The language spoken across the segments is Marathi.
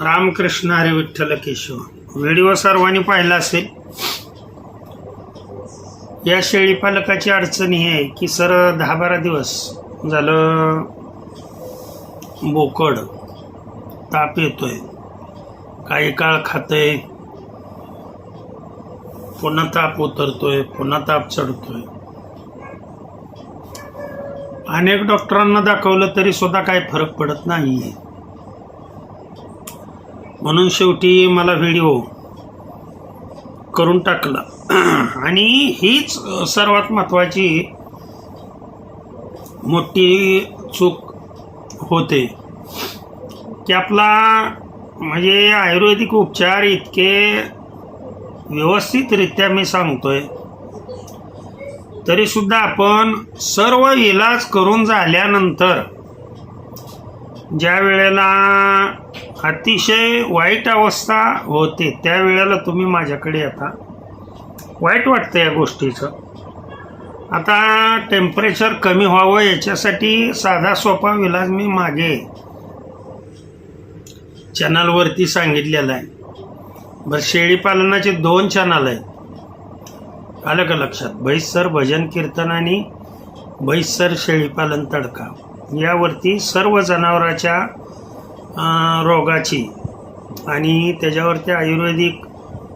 रामकृष्ण हरे विठ्ठल केशव व्हिडिओ सर्वांनी पाहिला असेल. या शेळी पालकाची अडचण ही आहे की सर दहा बारा दिवस झालं बोकड ताप येतोय काही काळ खातंय पुन्हा ताप उतरतोय पुन्हा ताप चढतोय. अनेक डॉक्टरांना दाखवलं तरी सुद्धा काही फरक पडत नाहीये. म्हणून शेवटी मला व्हिडिओ करून टाकला. आणि हीच सर्वात महत्त्वाची मोठी चूक होते. की आपला म्हणजे आयुर्वेदिक उपचार इतके व्यवस्थितरित्या मी सांगतोय तरीसुद्धा आपण सर्व इलाज करून झाल्यानंतर ज्या वेळेला अतिशय वाईट अवस्था होते त्यावेळेला तुम्ही माझ्याकडे आता वाईट वाटतं या गोष्टीचं. आता टेम्परेचर कमी व्हावं याच्यासाठी साधा सोपा विलाज मी मागे चॅनलवरती सांगितलेला आहे. बरं शेळीपालनाचे दोन चॅनल आहेत. आलं का लक्षात? बैसर भजन कीर्तन आणि बैसर शेळीपालन तडका. यावरती सर्व जनावराच्या रोगाची आणि त्याच्यावरती आयुर्वेदिक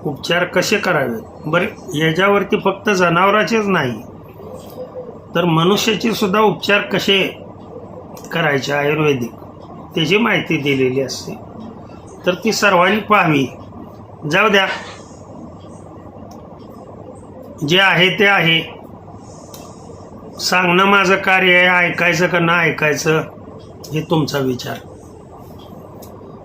उपचार कसे करावेत? बरं याच्यावरती फक्त जनावराचेच नाही तर मनुष्याचे सुद्धा उपचार कसे करायचे आयुर्वेदिक? त्याची माहिती दिलेली असते. तर ती सर्वांनी पाहावी. जाऊ द्या. जे आहे ते आहे. सांगणं माझं कार्य आहे ऐकायचं का ना ऐकायचं? हे तुमचा विचार.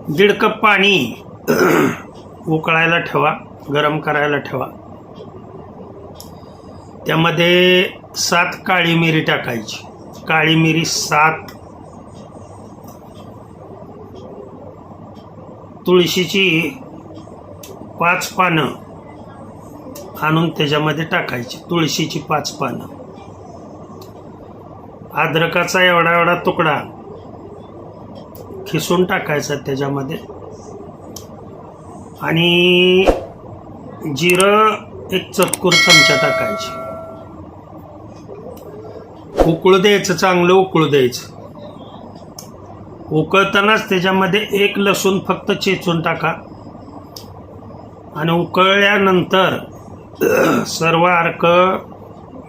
दीड कप पाणी उकळायला ठेवा गरम करायला ठेवा. त्यामध्ये सात काळी मिरी टाकायची. काळी मिरी सात. तुळशीची पाच पानं आणून त्याच्यामध्ये टाकायची. तुळशीची पाच पानं. अद्रकाचा एवढा एवढा तुकडा खिसून टाकायचा त्याच्यामध्ये. आणि जिरं एक चतकूर चमचा टाकायची. उकळू द्यायचं चांगलं उकळू द्यायचं. उकळतानाच त्याच्यामध्ये एक लसूण फक्त चेचून टाका. आणि उकळल्यानंतर सर्व अर्क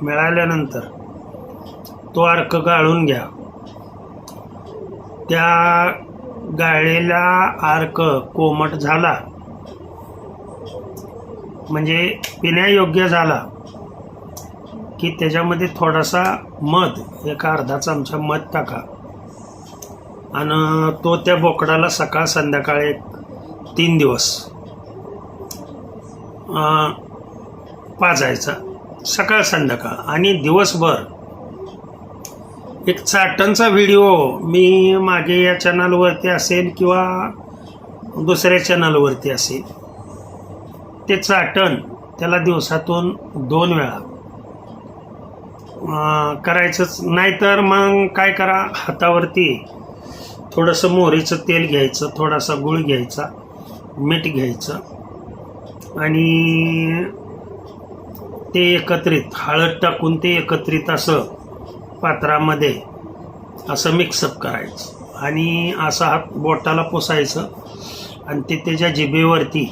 मिळाल्यानंतर तो अर्क गाळून घ्या. त्या गाळलेला अर्क कोमट झाला. म्हणजे पिण्यायोग्य झाला. की त्याच्यामध्ये थोडासा मध एक अर्धा चमचा मध टाका. आणि तो त्या बोकडाला सकाळ संध्याकाळ एक तीन दिवस पाजायचा. सकाळ संध्याकाळ. आणि दिवसभर एक चाटणचा व्हिडिओ मी मागे या चॅनलवरती असेल किंवा दुसऱ्या चॅनलवरती असेल. ते चाटण त्याला दिवसातून दोन वेळा. करायचंच नाहीतर मग काय करा हातावरती थोडंसं मोहरीचं तेल घ्यायचं थोडासा गुळ घ्यायचा मीठ घ्यायचं आणि ते एकत्रित हळद टाकून ते एकत्रित असं पात्रामध्ये असं मिक्सअप करायचं. आणि असा हात बोटाला पुसायचं आणि ते त्याच्या जिभेवरती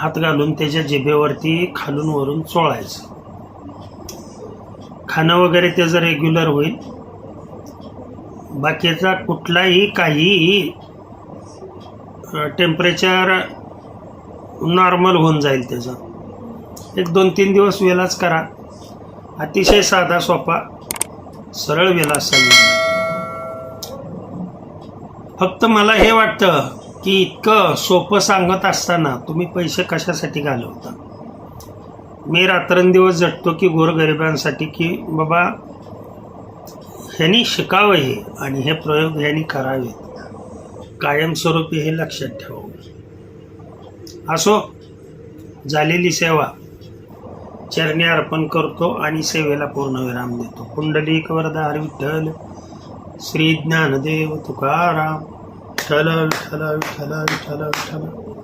हात घालून त्याच्या जिभेवरती खालून वरून चोळायचं. खाणं वगैरे त्याचं रेग्युलर होईल बाकीचा कुठलाही काहीही टेम्परेचर नॉर्मल होऊन जाईल त्याचं. एक दोन तीन दिवस वेलाच करा. अतिशय साधा सोपा. सरळ वेला सांगितला फक्त मला हे वाटतं की इतकं सोपं सांगत असताना तुम्ही पैसे कशासाठी घालवता? मी रात्रंदिवस झटतो की गोरगरिबांसाठी की बाबा ह्यांनी शिकावं हे आणि हे प्रयोग ह्यांनी करावेत. कायमस्वरूपी हे लक्षात ठेवावं असो झालेली सेवा चरणी अर्पण करतो आणि सेवेला पूर्णविराम देतो. कुंडलिक वरदार विठ्ठल श्री ज्ञानदेव तुकाराम. विठ्ठल विठ्ठल विठ्ठल विठ्ठल विठ्ठल